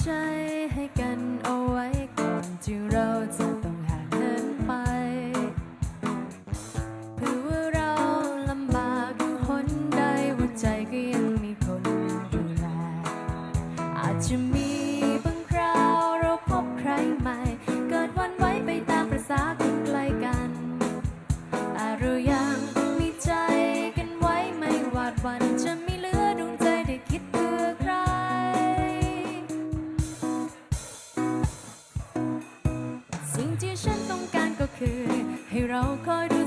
ใจให้กันเอาไว้ก่อนที่เราจะต้องห่างเหินไปเพื่อว่าเราลำบากอยู่คนใดหัวใจก็ยังมีคนดูแลอาจจะมีบางคราวเราพบใครใหม่ เกิดวันไหวไปตามประสาคนไกลกันแต่เรายังมีใจกันไว้ไม่หวาดหวั่นจะม่ สิ่งที่ฉันต้องการก็คือ ให้เราคอยดู